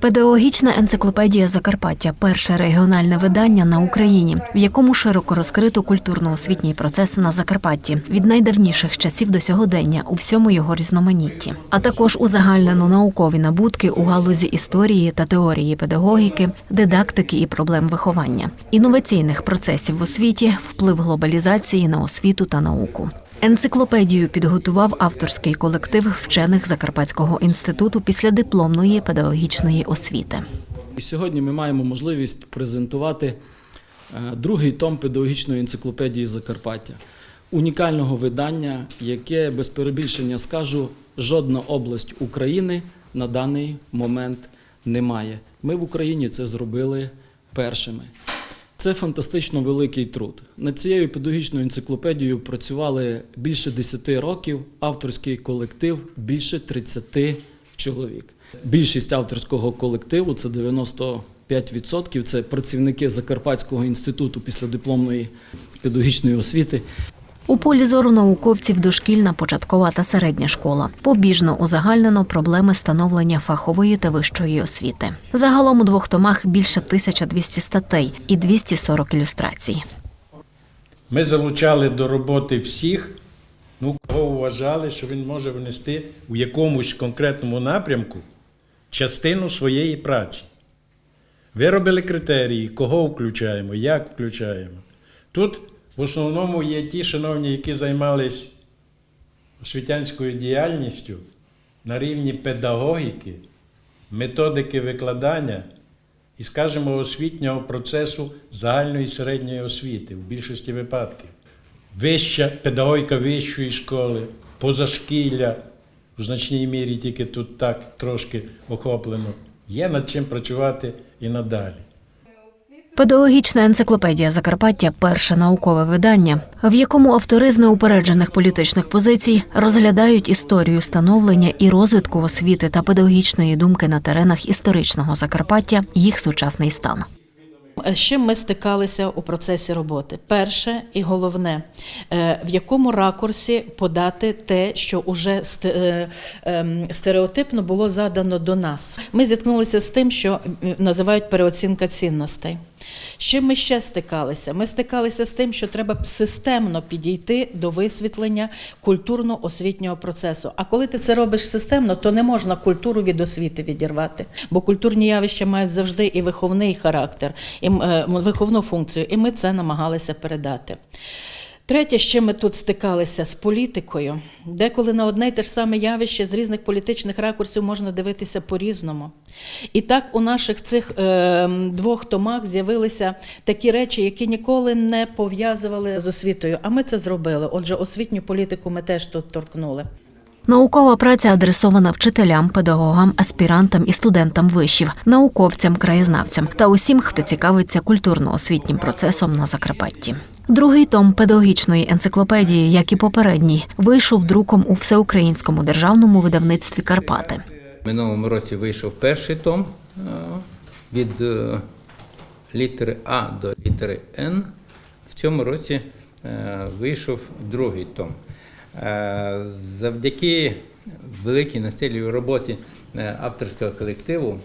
Педагогічна енциклопедія Закарпаття перше регіональне видання на Україні, в якому широко розкрито культурно-освітній процес на Закарпатті від найдавніших часів до сьогодення у всьому його різноманітті, а також узагальнено наукові набутки у галузі історії та теорії педагогіки, дидактики і проблем виховання, інноваційних процесів в освіті, вплив глобалізації на освіту та науку. Енциклопедію підготував авторський колектив вчених Закарпатського інституту після дипломної педагогічної освіти. І сьогодні ми маємо можливість презентувати е, другий том педагогічної енциклопедії Закарпаття, унікального видання, яке без перебільшення скажу, жодна область України на даний момент не має. Ми в Україні це зробили першими. Це фантастично великий труд. Над цією педагогічною енциклопедією працювали більше 10 років, авторський колектив більше 30 чоловік. Більшість авторського колективу це 95%, це працівники Закарпатського інституту післядипломної педагогічної освіти. У полі зору науковців дошкільна, початкова та середня школа. Побіжно узагальнено проблеми становлення фахової та вищої освіти. Загалом у двох томах більше 1200 статей і 240 ілюстрацій. Ми залучали до роботи всіх, ну, кого вважали, що він може внести у якомусь конкретному напрямку частину своєї праці. Виробили критерії, кого включаємо, як включаємо. Тут в основному є ті, шановні, які займались освітянською діяльністю на рівні педагогіки, методики викладання і, скажімо, освітнього процесу загальної і середньої освіти в більшості випадків. Вища педагогіка вищої школи, позашкілля, в значній мірі тільки тут так трошки охоплено. Є над чим працювати і надалі. Педагогічна енциклопедія Закарпаття перше наукове видання, в якому автори з неупереджених політичних позицій розглядають історію становлення і розвитку освіти та педагогічної думки на теренах історичного Закарпаття, їх сучасний стан. З чим ми стикалися у процесі роботи? Перше і головне, е, в якому ракурсі подати те, що вже стереотипно було задано до нас. Ми зіткнулися з тим, що називають переоцінка цінностей. Чим ми ще стикалися? Ми стикалися з тим, що треба системно підійти до висвітлення культурно-освітнього процесу. А коли ти це робиш системно, то не можна культуру від освіти відірвати, бо культурні явища мають завжди і виховний характер, і е, виховну функцію, і ми це намагалися передати. Третє, чим ми тут стикалися з політикою, деколи на одне й те ж саме явище з різних політичних ракурсів можна дивитися по-різному. І так у наших цих е, двох томах з'явилися такі речі, які ніколи не пов'язували з освітою. А ми це зробили. Отже, освітню політику ми теж тут торкнули. Наукова праця адресована вчителям, педагогам, аспірантам і студентам вишів, науковцям, краєзнавцям та усім, хто цікавиться культурно-освітнім процесом на Закарпатті. Другий том педагогічної енциклопедії, як і попередній, вийшов друком у всеукраїнському державному видавництві Карпати. Минулому році вийшов перший том е, від е, літери А до літери Н. В цьому році е, вийшов другий том. Завдяки великій настильній роботі авторського колективу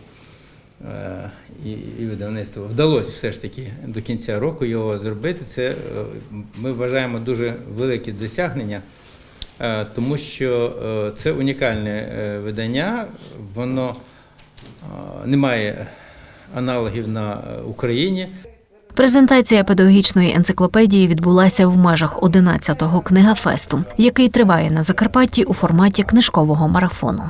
і, і видавництва вдалося все ж таки до кінця року його зробити. Це е, ми вважаємо дуже велике досягнення. Е, тому що е, це унікальне е, видання, воно е, не має аналогів на е, Україні. Презентація педагогічної енциклопедії відбулася в межах 11-го книгафесту, який триває на Закарпатті у форматі книжкового марафону.